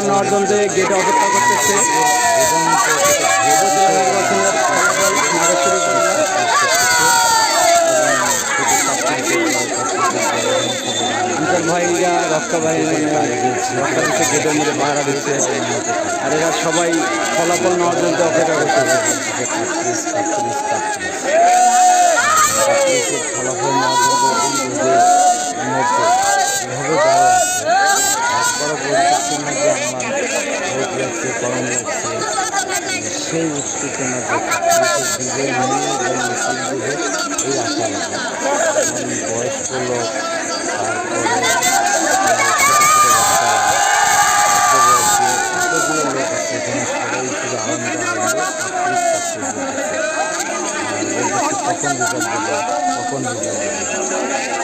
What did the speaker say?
নেওয়ার জন্য গেটে অপেক্ষা করতেছে ভাইরা রক্ষা বাহিনী গেটের মধ্যে দিচ্ছে আর এরা সবাই ফলাফল নেওয়ার জন্য অপেক্ষা করতেছে ফলাফল যে আমার ভোট লাগছে গরম সেই উত্তেজনা বিজয় এবং বয়স্ক লোক তারপরে কখন রিজাল্ট দেবে কখন রিজাল্ট